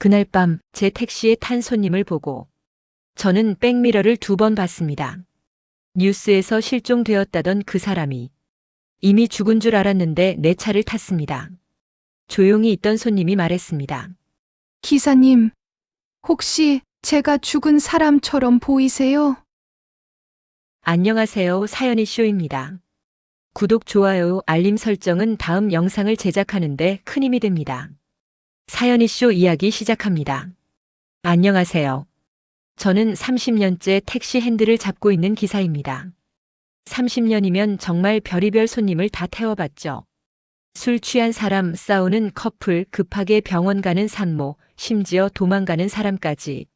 그날 밤 제 택시에 탄 손님을 보고 저는 백미러를 두 번 봤습니다. 뉴스에서 실종되었다던 그 사람이 이미 죽은 줄 알았는데 내 차를 탔습니다. 조용히 있던 손님이 말했습니다. 기사님, 혹시 제가 죽은 사람처럼 보이세요? 안녕하세요. 사연이 쇼입니다. 구독, 좋아요, 알림 설정은 다음 영상을 제작하는데 큰 힘이 됩니다. 사연이 쇼 이야기 시작합니다. 안녕하세요. 저는 30년째 택시 핸들을 잡고 있는 기사입니다. 30년이면 정말 별의별 손님을 다 태워봤죠. 술 취한 사람, 싸우는 커플, 급하게 병원 가는 산모, 심지어 도망가는 사람까지.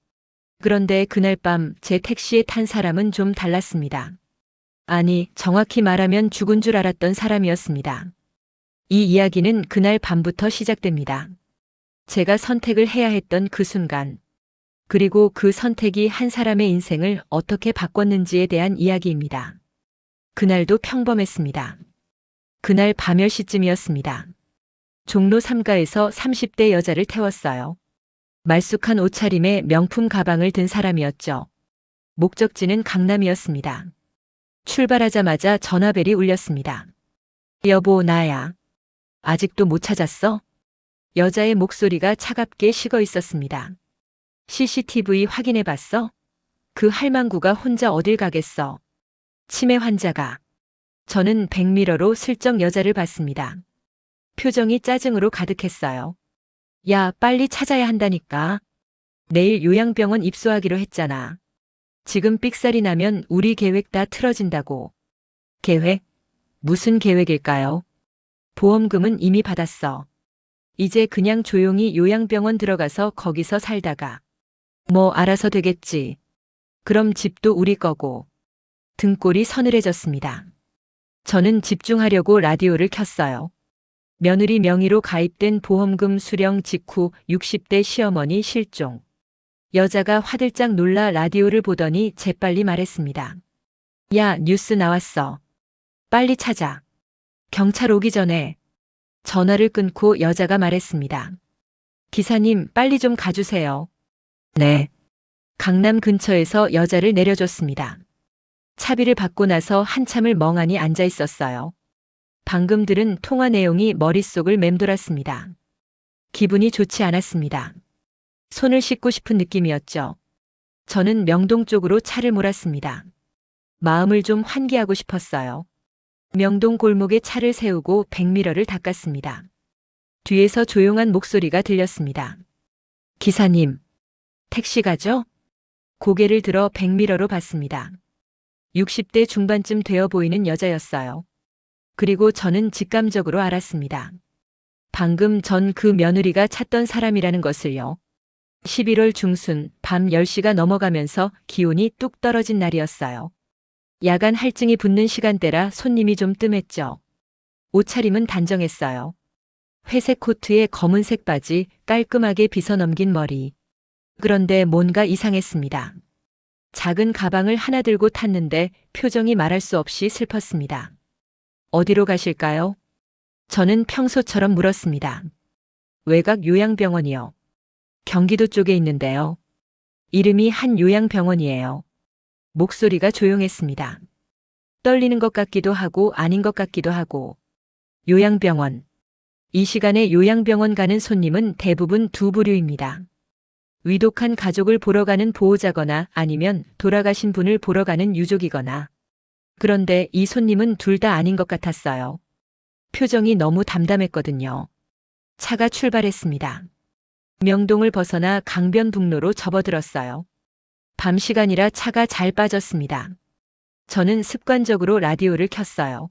그런데 그날 밤 제 택시에 탄 사람은 좀 달랐습니다. 아니, 정확히 말하면 죽은 줄 알았던 사람이었습니다. 이 이야기는 그날 밤부터 시작됩니다. 제가 선택을 해야 했던 그 순간, 그리고 그 선택이 한 사람의 인생을 어떻게 바꿨는지에 대한 이야기입니다. 그날도 평범했습니다. 그날 밤 10시쯤이었습니다. 종로 3가에서 30대 여자를 태웠어요. 말쑥한 옷차림에 명품 가방을 든 사람이었죠. 목적지는 강남이었습니다. 출발하자마자 전화벨이 울렸습니다. 여보, 나야. 아직도 못 찾았어? 여자의 목소리가 차갑게 식어 있었습니다. CCTV 확인해 봤어? 그 할망구가 혼자 어딜 가겠어? 치매 환자가. 저는 백미러로 슬쩍 여자를 봤습니다. 표정이 짜증으로 가득했어요. 야, 빨리 찾아야 한다니까. 내일 요양병원 입소하기로 했잖아. 지금 삑살이 나면 우리 계획 다 틀어진다고. 계획? 무슨 계획일까요? 보험금은 이미 받았어. 이제 그냥 조용히 요양병원 들어가서 거기서 살다가. 뭐 알아서 되겠지. 그럼 집도 우리 거고. 등골이 서늘해졌습니다. 저는 집중하려고 라디오를 켰어요. 며느리 명의로 가입된 보험금 수령 직후 60대 시어머니 실종. 여자가 화들짝 놀라 라디오를 보더니 재빨리 말했습니다. 야, 뉴스 나왔어. 빨리 찾아. 경찰 오기 전에. 전화를 끊고 여자가 말했습니다. 기사님, 빨리 좀 가주세요. 네. 강남 근처에서 여자를 내려줬습니다. 차비를 받고 나서 한참을 멍하니 앉아 있었어요. 방금 들은 통화 내용이 머릿속을 맴돌았습니다. 기분이 좋지 않았습니다. 손을 씻고 싶은 느낌이었죠. 저는 명동 쪽으로 차를 몰았습니다. 마음을 좀 환기하고 싶었어요. 명동 골목에 차를 세우고 백미러를 닦았습니다. 뒤에서 조용한 목소리가 들렸습니다. 기사님, 택시 가죠? 고개를 들어 백미러로 봤습니다. 60대 중반쯤 되어 보이는 여자였어요. 그리고 저는 직감적으로 알았습니다. 방금 전 그 며느리가 찾던 사람이라는 것을요. 11월 중순 밤 10시가 넘어가면서 기온이 뚝 떨어진 날이었어요. 야간 할증이 붙는 시간대라 손님이 좀 뜸했죠. 옷차림은 단정했어요. 회색 코트에 검은색 바지, 깔끔하게 빗어 넘긴 머리. 그런데 뭔가 이상했습니다. 작은 가방을 하나 들고 탔는데 표정이 말할 수 없이 슬펐습니다. 어디로 가실까요? 저는 평소처럼 물었습니다. 외곽 요양병원이요. 경기도 쪽에 있는데요. 이름이 한 요양병원이에요. 목소리가 조용했습니다. 떨리는 것 같기도 하고 아닌 것 같기도 하고. 요양병원. 이 시간에 요양병원 가는 손님은 대부분 두 부류입니다. 위독한 가족을 보러 가는 보호자거나 아니면 돌아가신 분을 보러 가는 유족이거나. 그런데 이 손님은 둘 다 아닌 것 같았어요. 표정이 너무 담담했거든요. 차가 출발했습니다. 명동을 벗어나 강변북로로 접어들었어요. 밤 시간이라 차가 잘 빠졌습니다. 저는 습관적으로 라디오를 켰어요.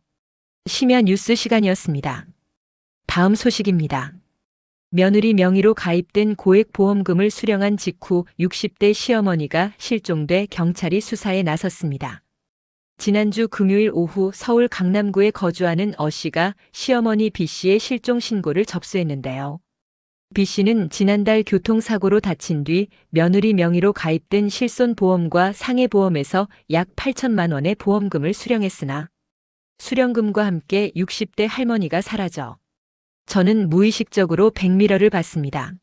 심야 뉴스 시간이었습니다. 다음 소식입니다. 며느리 명의로 가입된 고액 보험금을 수령한 직후 60대 시어머니가 실종돼 경찰이 수사에 나섰습니다. 지난주 금요일 오후 서울 강남구에 거주하는 어 씨가 시어머니 B 씨의 실종 신고를 접수했는데요. B 씨는 지난달 교통사고로 다친 뒤 며느리 명의로 가입된 실손보험과 상해보험에서 약 8천만 원의 보험금을 수령했으나 수령금과 함께 60대 할머니가 사라져 저는 무의식적으로 백미러를 봤습니다.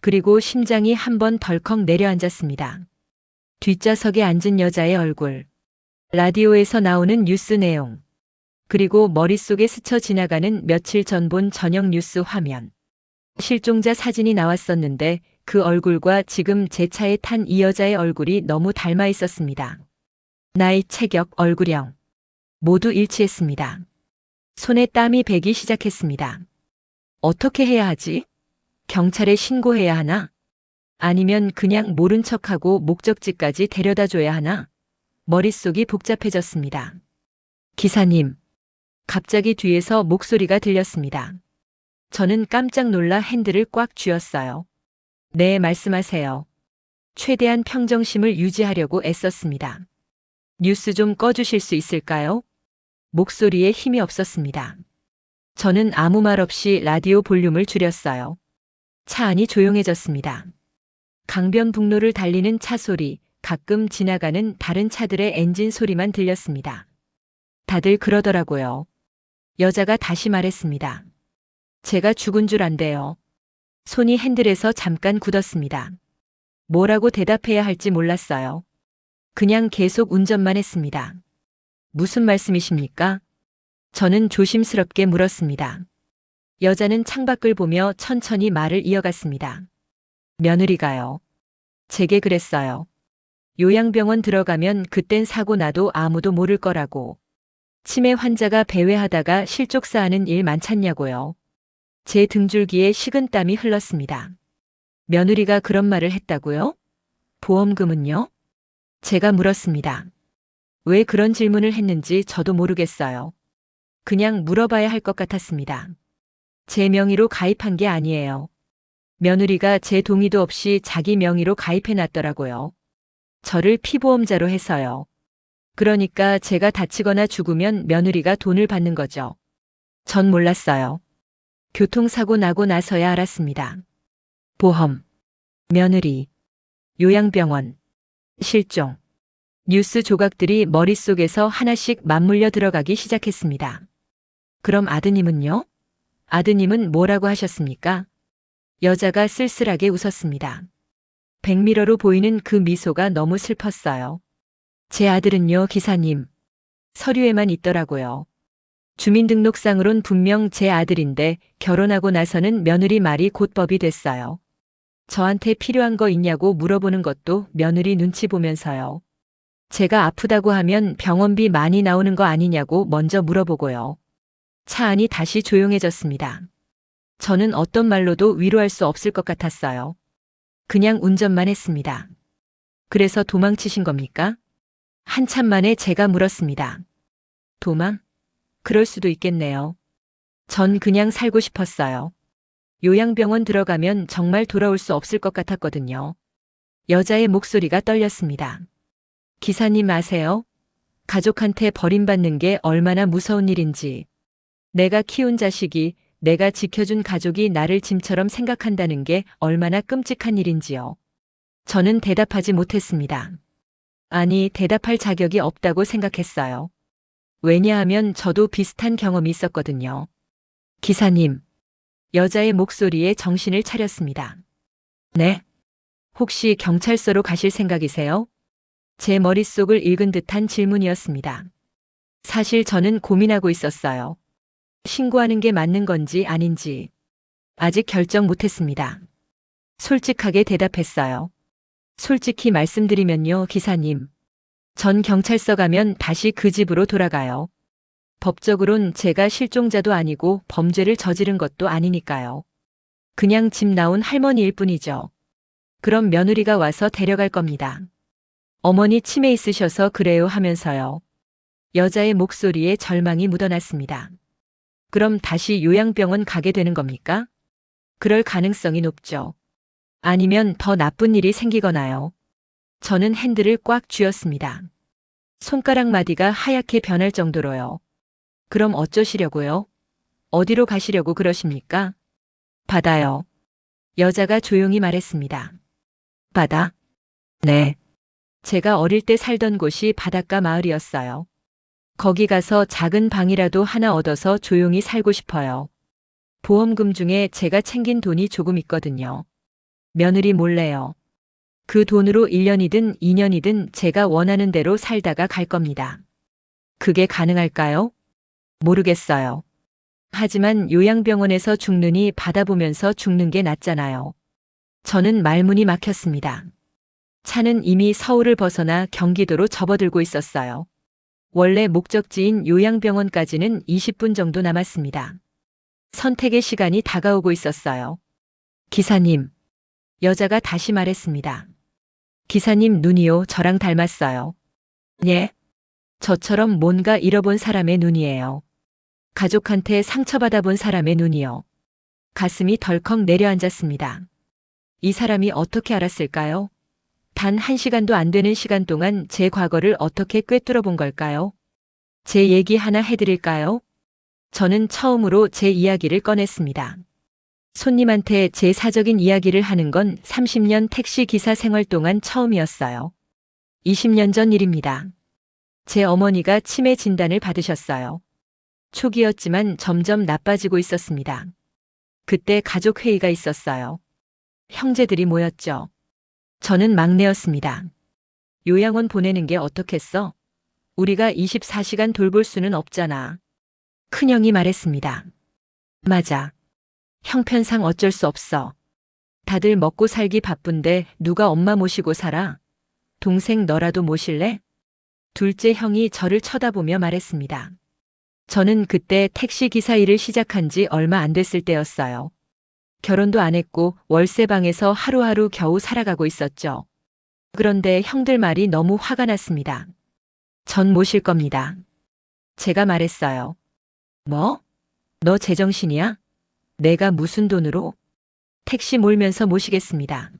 그리고 심장이 한번 덜컥 내려앉았습니다. 뒷좌석에 앉은 여자의 얼굴. 라디오에서 나오는 뉴스 내용. 그리고 머릿속에 스쳐 지나가는 며칠 전 본 저녁 뉴스 화면. 실종자 사진이 나왔었는데 그 얼굴과 지금 제 차에 탄 이 여자의 얼굴이 너무 닮아 있었습니다. 나이, 체격, 얼굴형. 모두 일치했습니다. 손에 땀이 배기 시작했습니다. 어떻게 해야 하지? 경찰에 신고해야 하나? 아니면 그냥 모른 척하고 목적지까지 데려다 줘야 하나? 머릿속이 복잡해졌습니다. 기사님. 갑자기 뒤에서 목소리가 들렸습니다. 저는 깜짝 놀라 핸들을 꽉 쥐었어요. 네, 말씀하세요. 최대한 평정심을 유지하려고 애썼습니다. 뉴스 좀 꺼주실 수 있을까요? 목소리에 힘이 없었습니다. 저는 아무 말 없이 라디오 볼륨을 줄였어요. 차 안이 조용해졌습니다. 강변북로를 달리는 차 소리, 가끔 지나가는 다른 차들의 엔진 소리만 들렸습니다. 다들 그러더라고요. 여자가 다시 말했습니다. 제가 죽은 줄 안돼요. 손이 핸들에서 잠깐 굳었습니다. 뭐라고 대답해야 할지 몰랐어요. 그냥 계속 운전만 했습니다. 무슨 말씀이십니까? 저는 조심스럽게 물었습니다. 여자는 창밖을 보며 천천히 말을 이어갔습니다. 며느리가요. 제게 그랬어요. 요양병원 들어가면 그땐 사고 나도 아무도 모를 거라고. 치매 환자가 배회하다가 실족사하는 일 많잖냐고요. 제 등줄기에 식은땀이 흘렀습니다. 며느리가 그런 말을 했다고요? 보험금은요? 제가 물었습니다. 왜 그런 질문을 했는지 저도 모르겠어요. 그냥 물어봐야 할 것 같았습니다. 제 명의로 가입한 게 아니에요. 며느리가 제 동의도 없이 자기 명의로 가입해 놨더라고요. 저를 피보험자로 해서요. 그러니까 제가 다치거나 죽으면 며느리가 돈을 받는 거죠. 전 몰랐어요. 교통사고 나고 나서야 알았습니다. 보험, 며느리, 요양병원, 실종. 뉴스 조각들이 머릿속에서 하나씩 맞물려 들어가기 시작했습니다. 그럼 아드님은요? 아드님은 뭐라고 하셨습니까? 여자가 쓸쓸하게 웃었습니다. 백미러로 보이는 그 미소가 너무 슬펐어요. 제 아들은요, 기사님. 서류에만 있더라고요. 주민등록상으론 분명 제 아들인데 결혼하고 나서는 며느리 말이 곧 법이 됐어요. 저한테 필요한 거 있냐고 물어보는 것도 며느리 눈치 보면서요. 제가 아프다고 하면 병원비 많이 나오는 거 아니냐고 먼저 물어보고요. 차 안이 다시 조용해졌습니다. 저는 어떤 말로도 위로할 수 없을 것 같았어요. 그냥 운전만 했습니다. 그래서 도망치신 겁니까? 한참 만에 제가 물었습니다. 도망? 그럴 수도 있겠네요. 전 그냥 살고 싶었어요. 요양병원 들어가면 정말 돌아올 수 없을 것 같았거든요. 여자의 목소리가 떨렸습니다. 기사님 아세요? 가족한테 버림받는 게 얼마나 무서운 일인지. 내가 키운 자식이, 내가 지켜준 가족이 나를 짐처럼 생각한다는 게 얼마나 끔찍한 일인지요. 저는 대답하지 못했습니다. 아니, 대답할 자격이 없다고 생각했어요. 왜냐하면 저도 비슷한 경험이 있었거든요. 기사님. 여자의 목소리에 정신을 차렸습니다. 네. 혹시 경찰서로 가실 생각이세요? 제 머릿속을 읽은 듯한 질문이었습니다. 사실 저는 고민하고 있었어요. 신고하는 게 맞는 건지 아닌지. 아직 결정 못했습니다. 솔직하게 대답했어요. 솔직히 말씀드리면요, 기사님. 전 경찰서 가면 다시 그 집으로 돌아가요. 법적으론 제가 실종자도 아니고 범죄를 저지른 것도 아니니까요. 그냥 집 나온 할머니일 뿐이죠. 그럼 며느리가 와서 데려갈 겁니다. 어머니 치매 있으셔서 그래요 하면서요. 여자의 목소리에 절망이 묻어났습니다. 그럼 다시 요양병원 가게 되는 겁니까? 그럴 가능성이 높죠. 아니면 더 나쁜 일이 생기거나요. 저는 핸들을 꽉 쥐었습니다. 손가락 마디가 하얗게 변할 정도로요. 그럼 어쩌시려고요? 어디로 가시려고 그러십니까? 바다요. 여자가 조용히 말했습니다. 바다? 네. 제가 어릴 때 살던 곳이 바닷가 마을이었어요. 거기 가서 작은 방이라도 하나 얻어서 조용히 살고 싶어요. 보험금 중에 제가 챙긴 돈이 조금 있거든요. 며느리 몰래요. 그 돈으로 1년이든 2년이든 제가 원하는 대로 살다가 갈 겁니다. 그게 가능할까요? 모르겠어요. 하지만 요양병원에서 죽느니 받아보면서 죽는 게 낫잖아요. 저는 말문이 막혔습니다. 차는 이미 서울을 벗어나 경기도로 접어들고 있었어요. 원래 목적지인 요양병원까지는 20분 정도 남았습니다. 선택의 시간이 다가오고 있었어요. 기사님. 여자가 다시 말했습니다. 기사님 눈이요, 저랑 닮았어요. 예? 저처럼 뭔가 잃어본 사람의 눈이에요. 가족한테 상처받아 본 사람의 눈이요. 가슴이 덜컥 내려앉았습니다. 이 사람이 어떻게 알았을까요? 단 한 시간도 안 되는 시간 동안 제 과거를 어떻게 꿰뚫어 본 걸까요? 제 얘기 하나 해드릴까요? 저는 처음으로 제 이야기를 꺼냈습니다. 손님한테 제 사적인 이야기를 하는 건 30년 택시 기사 생활 동안 처음이었어요. 20년 전 일입니다. 제 어머니가 치매 진단을 받으셨어요. 초기였지만 점점 나빠지고 있었습니다. 그때 가족 회의가 있었어요. 형제들이 모였죠. 저는 막내였습니다. 요양원 보내는 게 어떻겠어? 우리가 24시간 돌볼 수는 없잖아. 큰형이 말했습니다. 맞아. 형편상 어쩔 수 없어. 다들 먹고 살기 바쁜데 누가 엄마 모시고 살아? 동생 너라도 모실래? 둘째 형이 저를 쳐다보며 말했습니다. 저는 그때 택시 기사 일을 시작한 지 얼마 안 됐을 때였어요. 결혼도 안 했고 월세방에서 하루하루 겨우 살아가고 있었죠. 그런데 형들 말이 너무 화가 났습니다. 전 모실 겁니다. 제가 말했어요. 뭐? 너 제정신이야? 내가 무슨 돈으로? 택시 몰면서 모시겠습니다.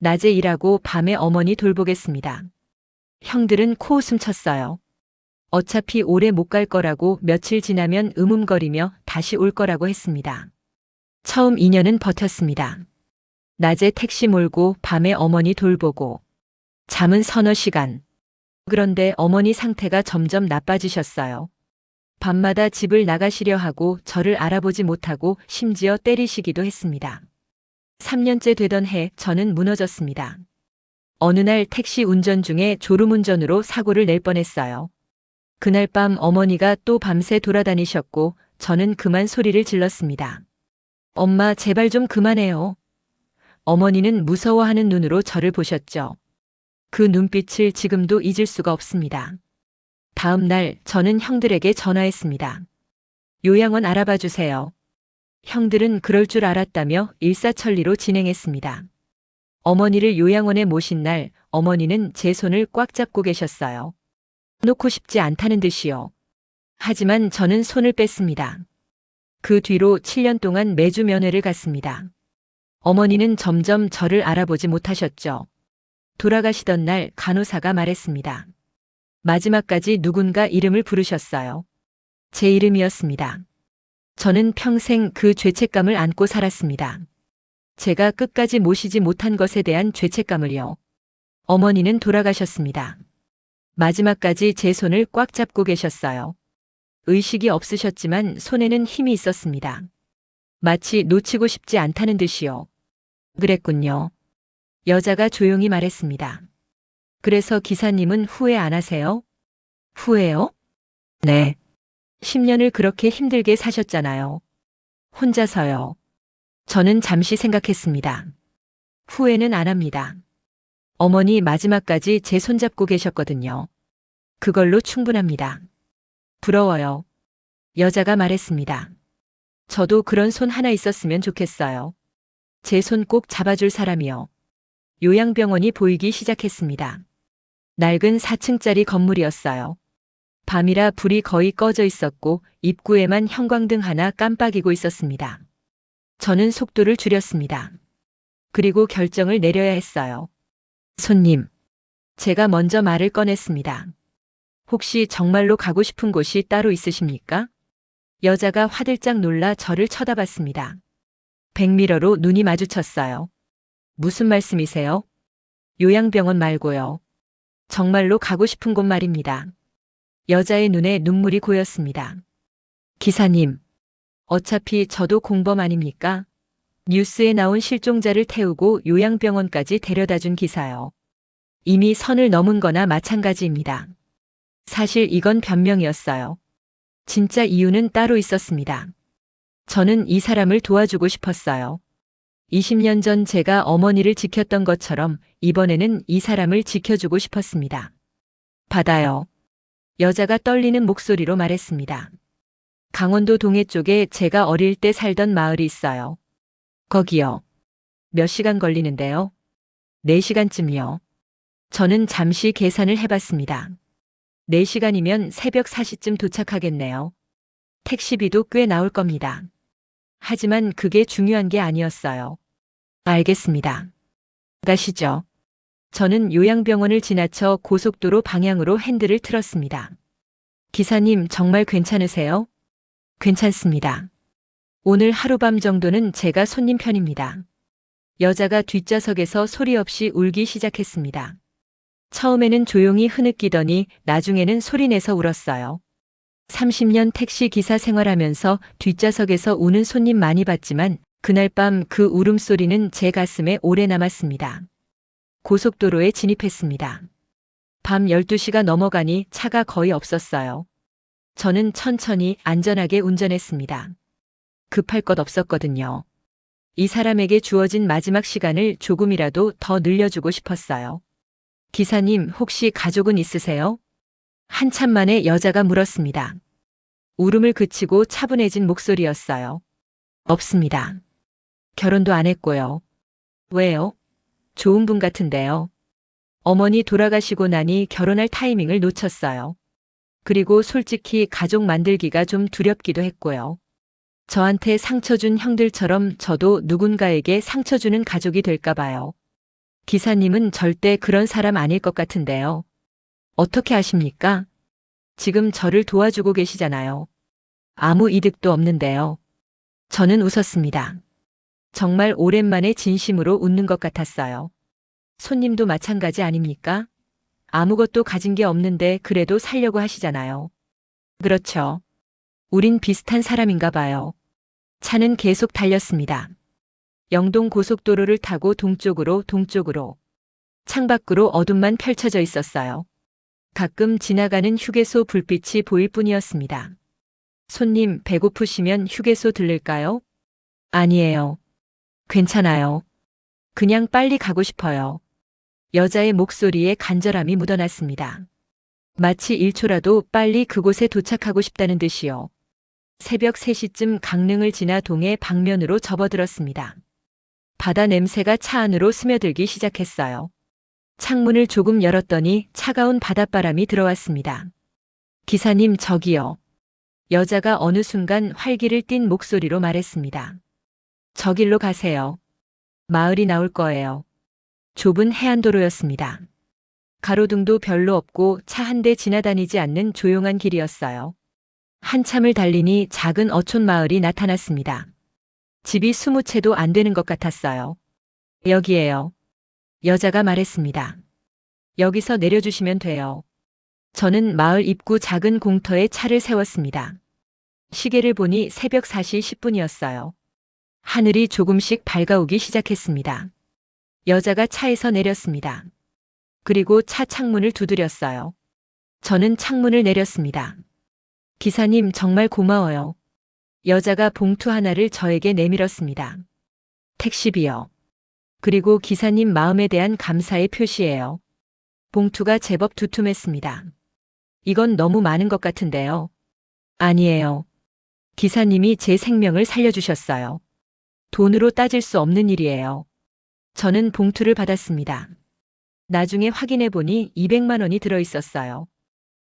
낮에 일하고 밤에 어머니 돌보겠습니다. 형들은 코웃음 쳤어요. 어차피 오래 못 갈 거라고 며칠 지나면 음음거리며 다시 올 거라고 했습니다. 처음 2년은 버텼습니다. 낮에 택시 몰고 밤에 어머니 돌보고 잠은 서너 시간. 그런데 어머니 상태가 점점 나빠지셨어요. 밤마다 집을 나가시려 하고 저를 알아보지 못하고 심지어 때리시기도 했습니다. 3년째 되던 해 저는 무너졌습니다. 어느 날 택시 운전 중에 졸음운전으로 사고를 낼 뻔했어요. 그날 밤 어머니가 또 밤새 돌아다니셨고 저는 그만 소리를 질렀습니다. 엄마 제발 좀 그만해요. 어머니는 무서워하는 눈으로 저를 보셨죠. 그 눈빛을 지금도 잊을 수가 없습니다. 다음 날 저는 형들에게 전화했습니다. 요양원 알아봐 주세요. 형들은 그럴 줄 알았다며 일사천리로 진행했습니다. 어머니를 요양원에 모신 날 어머니는 제 손을 꽉 잡고 계셨어요. 놓고 싶지 않다는 듯이요. 하지만 저는 손을 뺐습니다. 그 뒤로 7년 동안 매주 면회를 갔습니다. 어머니는 점점 저를 알아보지 못하셨죠. 돌아가시던 날 간호사가 말했습니다. 마지막까지 누군가 이름을 부르셨어요. 제 이름이었습니다. 저는 평생 그 죄책감을 안고 살았습니다. 제가 끝까지 모시지 못한 것에 대한 죄책감을요. 어머니는 돌아가셨습니다. 마지막까지 제 손을 꽉 잡고 계셨어요. 의식이 없으셨지만 손에는 힘이 있었습니다. 마치 놓치고 싶지 않다는 듯이요. 그랬군요. 여자가 조용히 말했습니다. 그래서 기사님은 후회 안 하세요? 후회요? 네. 10년을 그렇게 힘들게 사셨잖아요. 혼자서요. 저는 잠시 생각했습니다. 후회는 안 합니다. 어머니 마지막까지 제 손잡고 계셨거든요. 그걸로 충분합니다. 부러워요. 여자가 말했습니다. 저도 그런 손 하나 있었으면 좋겠어요. 제 손 꼭 잡아줄 사람이요. 요양병원이 보이기 시작했습니다. 낡은 4층짜리 건물이었어요. 밤이라 불이 거의 꺼져 있었고 입구에만 형광등 하나 깜빡이고 있었습니다. 저는 속도를 줄였습니다. 그리고 결정을 내려야 했어요. 손님. 제가 먼저 말을 꺼냈습니다. 혹시 정말로 가고 싶은 곳이 따로 있으십니까? 여자가 화들짝 놀라 저를 쳐다봤습니다. 백미러로 눈이 마주쳤어요. 무슨 말씀이세요? 요양병원 말고요. 정말로 가고 싶은 곳 말입니다. 여자의 눈에 눈물이 고였습니다. 기사님, 어차피 저도 공범 아닙니까? 뉴스에 나온 실종자를 태우고 요양병원까지 데려다 준 기사요. 이미 선을 넘은 거나 마찬가지입니다. 사실 이건 변명이었어요. 진짜 이유는 따로 있었습니다. 저는 이 사람을 도와주고 싶었어요. 20년 전 제가 어머니를 지켰던 것처럼 이번에는 이 사람을 지켜주고 싶었습니다. 받아요. 여자가 떨리는 목소리로 말했습니다. 강원도 동해 쪽에 제가 어릴 때 살던 마을이 있어요. 거기요. 몇 시간 걸리는데요? 4시간쯤이요. 저는 잠시 계산을 해봤습니다. 4시간이면 새벽 4시쯤 도착하겠네요. 택시비도 꽤 나올 겁니다. 하지만 그게 중요한 게 아니었어요. 알겠습니다. 가시죠. 저는 요양병원을 지나쳐 고속도로 방향으로 핸들을 틀었습니다. 기사님 정말 괜찮으세요? 괜찮습니다. 오늘 하룻밤 정도는 제가 손님 편입니다. 여자가 뒷좌석에서 소리 없이 울기 시작했습니다. 처음에는 조용히 흐느끼더니 나중에는 소리내서 울었어요. 30년 택시 기사 생활하면서 뒷좌석에서 우는 손님 많이 봤지만 그날 밤 그 울음소리는 제 가슴에 오래 남았습니다. 고속도로에 진입했습니다. 밤 12시가 넘어가니 차가 거의 없었어요. 저는 천천히 안전하게 운전했습니다. 급할 것 없었거든요. 이 사람에게 주어진 마지막 시간을 조금이라도 더 늘려주고 싶었어요. 기사님, 혹시 가족은 있으세요? 한참 만에 여자가 물었습니다. 울음을 그치고 차분해진 목소리였어요. 없습니다. 결혼도 안 했고요. 왜요? 좋은 분 같은데요. 어머니 돌아가시고 나니 결혼할 타이밍을 놓쳤어요. 그리고 솔직히 가족 만들기가 좀 두렵기도 했고요. 저한테 상처 준 형들처럼 저도 누군가에게 상처 주는 가족이 될까 봐요. 기사님은 절대 그런 사람 아닐 것 같은데요. 어떻게 아십니까? 지금 저를 도와주고 계시잖아요. 아무 이득도 없는데요. 저는 웃었습니다. 정말 오랜만에 진심으로 웃는 것 같았어요. 손님도 마찬가지 아닙니까? 아무것도 가진 게 없는데 그래도 살려고 하시잖아요. 그렇죠. 우린 비슷한 사람인가 봐요. 차는 계속 달렸습니다. 영동 고속도로를 타고 동쪽으로 동쪽으로 창밖으로 어둠만 펼쳐져 있었어요. 가끔 지나가는 휴게소 불빛이 보일 뿐이었습니다. 손님 배고프시면 휴게소 들를까요? 아니에요. 괜찮아요. 그냥 빨리 가고 싶어요. 여자의 목소리에 간절함이 묻어났습니다. 마치 1초라도 빨리 그곳에 도착하고 싶다는 듯이요. 새벽 3시쯤 강릉을 지나 동해 방면으로 접어들었습니다. 바다 냄새가 차 안으로 스며들기 시작했어요. 창문을 조금 열었더니 차가운 바닷바람이 들어왔습니다. 기사님 저기요. 여자가 어느 순간 활기를 띤 목소리로 말했습니다. 저 길로 가세요. 마을이 나올 거예요. 좁은 해안도로였습니다. 가로등도 별로 없고 차 한 대 지나다니지 않는 조용한 길이었어요. 한참을 달리니 작은 어촌 마을이 나타났습니다. 집이 스무 채도 안 되는 것 같았어요. 여기에요. 여자가 말했습니다. 여기서 내려주시면 돼요. 저는 마을 입구 작은 공터에 차를 세웠습니다. 시계를 보니 새벽 4시 10분이었어요. 하늘이 조금씩 밝아오기 시작했습니다. 여자가 차에서 내렸습니다. 그리고 차 창문을 두드렸어요. 저는 창문을 내렸습니다. 기사님 정말 고마워요. 여자가 봉투 하나를 저에게 내밀었습니다. 택시비요. 그리고 기사님 마음에 대한 감사의 표시예요. 봉투가 제법 두툼했습니다. 이건 너무 많은 것 같은데요. 아니에요. 기사님이 제 생명을 살려주셨어요. 돈으로 따질 수 없는 일이에요. 저는 봉투를 받았습니다. 나중에 확인해 보니 200만 원이 들어 있었어요.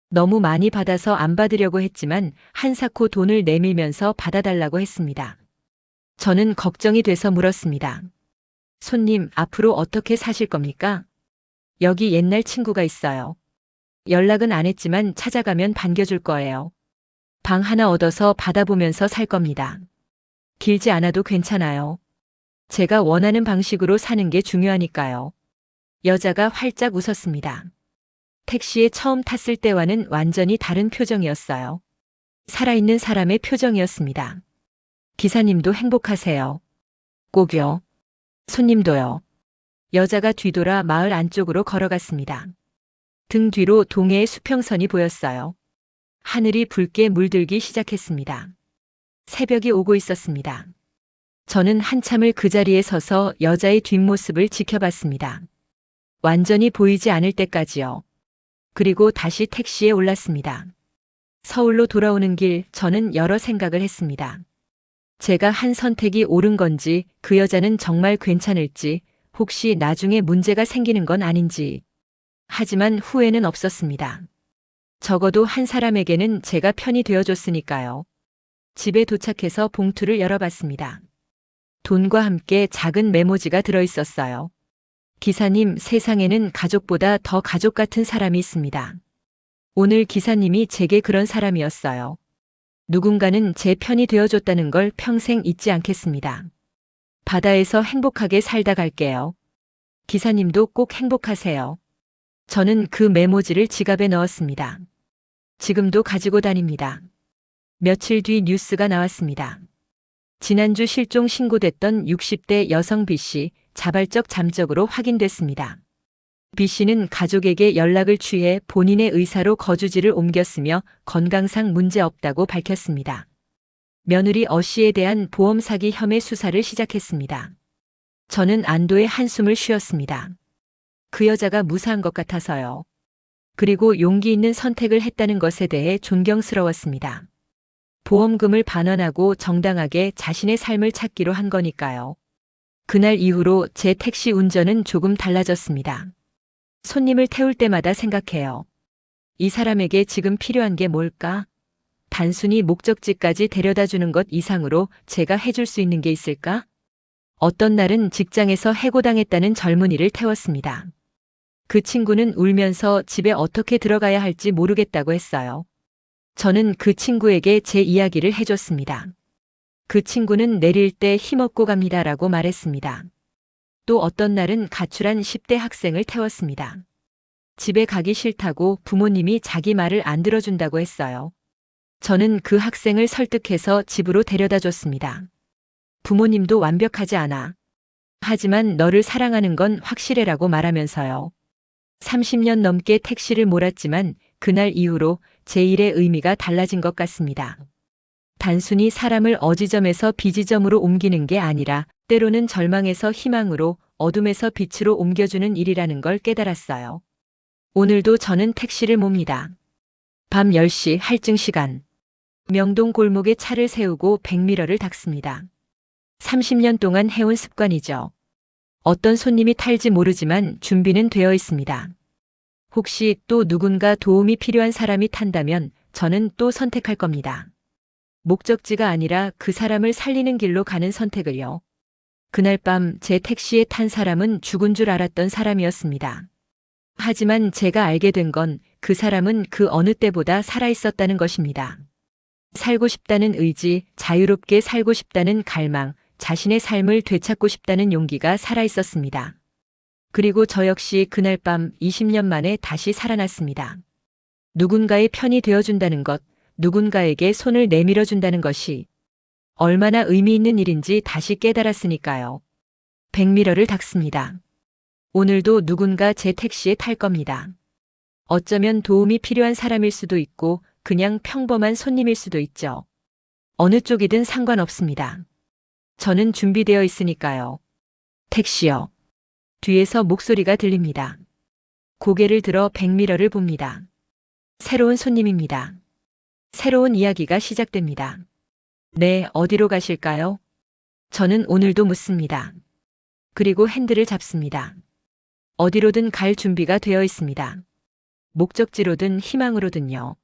너무 많이 받아서 안 받으려고 했지만 한사코 돈을 내밀면서 받아달라고 했습니다. 저는 걱정이 돼서 물었습니다. 손님, 앞으로 어떻게 사실 겁니까? 여기 옛날 친구가 있어요. 연락은 안 했지만 찾아가면 반겨줄 거예요. 방 하나 얻어서 받아보면서 살 겁니다. 길지 않아도 괜찮아요. 제가 원하는 방식으로 사는 게 중요하니까요. 여자가 활짝 웃었습니다. 택시에 처음 탔을 때와는 완전히 다른 표정이었어요. 살아있는 사람의 표정이었습니다. 기사님도 행복하세요. 꼭요. 손님도요. 여자가 뒤돌아 마을 안쪽으로 걸어갔습니다. 등 뒤로 동해의 수평선이 보였어요. 하늘이 붉게 물들기 시작했습니다. 새벽이 오고 있었습니다. 저는 한참을 그 자리에 서서 여자의 뒷모습을 지켜봤습니다. 완전히 보이지 않을 때까지요. 그리고 다시 택시에 올랐습니다. 서울로 돌아오는 길 저는 여러 생각을 했습니다. 제가 한 선택이 옳은 건지 그 여자는 정말 괜찮을지 혹시 나중에 문제가 생기는 건 아닌지. 하지만 후회는 없었습니다. 적어도 한 사람에게는 제가 편이 되어줬으니까요. 집에 도착해서 봉투를 열어봤습니다. 돈과 함께 작은 메모지가 들어있었어요. 기사님, 세상에는 가족보다 더 가족 같은 사람이 있습니다. 오늘 기사님이 제게 그런 사람이었어요. 누군가는 제 편이 되어줬다는 걸 평생 잊지 않겠습니다. 바다에서 행복하게 살다 갈게요. 기사님도 꼭 행복하세요. 저는 그 메모지를 지갑에 넣었습니다. 지금도 가지고 다닙니다. 며칠 뒤 뉴스가 나왔습니다. 지난주 실종 신고됐던 60대 여성 B 씨 자발적 잠적으로 확인됐습니다. B 씨는 가족에게 연락을 취해 본인의 의사로 거주지를 옮겼으며 건강상 문제 없다고 밝혔습니다. 며느리 어 씨에 대한 보험 사기 혐의 수사를 시작했습니다. 저는 안도의 한숨을 쉬었습니다. 그 여자가 무사한 것 같아서요. 그리고 용기 있는 선택을 했다는 것에 대해 존경스러웠습니다. 보험금을 반환하고 정당하게 자신의 삶을 찾기로 한 거니까요. 그날 이후로 제 택시 운전은 조금 달라졌습니다. 손님을 태울 때마다 생각해요. 이 사람에게 지금 필요한 게 뭘까? 단순히 목적지까지 데려다 주는 것 이상으로 제가 해줄 수 있는 게 있을까? 어떤 날은 직장에서 해고당했다는 젊은이를 태웠습니다. 그 친구는 울면서 집에 어떻게 들어가야 할지 모르겠다고 했어요. 저는 그 친구에게 제 이야기를 해줬습니다. 그 친구는 내릴 때 힘없고 갑니다 라고 말했습니다. 또 어떤 날은 가출한 10대 학생을 태웠습니다. 집에 가기 싫다고 부모님이 자기 말을 안 들어준다고 했어요. 저는 그 학생을 설득해서 집으로 데려다 줬습니다. 부모님도 완벽하지 않아. 하지만 너를 사랑하는 건 확실해라고 말하면서요. 30년 넘게 택시를 몰았지만 그날 이후로 제 일의 의미가 달라진 것 같습니다. 단순히 사람을 어지점에서 비지점으로 옮기는 게 아니라 때로는 절망에서 희망으로 어둠에서 빛으로 옮겨주는 일이라는 걸 깨달았어요. 오늘도 저는 택시를 몹니다. 밤 10시 할증 시간. 명동 골목에 차를 세우고 백미러를 닦습니다. 30년 동안 해온 습관이죠. 어떤 손님이 탈지 모르지만 준비는 되어 있습니다. 혹시 또 누군가 도움이 필요한 사람이 탄다면 저는 또 선택할 겁니다. 목적지가 아니라 그 사람을 살리는 길로 가는 선택을요. 그날 밤 제 택시에 탄 사람은 죽은 줄 알았던 사람이었습니다. 하지만 제가 알게 된 건 그 사람은 그 어느 때보다 살아있었다는 것입니다. 살고 싶다는 의지, 자유롭게 살고 싶다는 갈망, 자신의 삶을 되찾고 싶다는 용기가 살아있었습니다. 그리고 저 역시 그날 밤 20년 만에 다시 살아났습니다. 누군가의 편이 되어준다는 것, 누군가에게 손을 내밀어준다는 것이 얼마나 의미 있는 일인지 다시 깨달았으니까요. 백미러를 닦습니다. 오늘도 누군가 제 택시에 탈 겁니다. 어쩌면 도움이 필요한 사람일 수도 있고 그냥 평범한 손님일 수도 있죠. 어느 쪽이든 상관없습니다. 저는 준비되어 있으니까요. 택시요. 뒤에서 목소리가 들립니다. 고개를 들어 백미러를 봅니다. 새로운 손님입니다. 새로운 이야기가 시작됩니다. 네, 어디로 가실까요? 저는 오늘도 묻습니다. 그리고 핸들을 잡습니다. 어디로든 갈 준비가 되어 있습니다. 목적지로든 희망으로든요.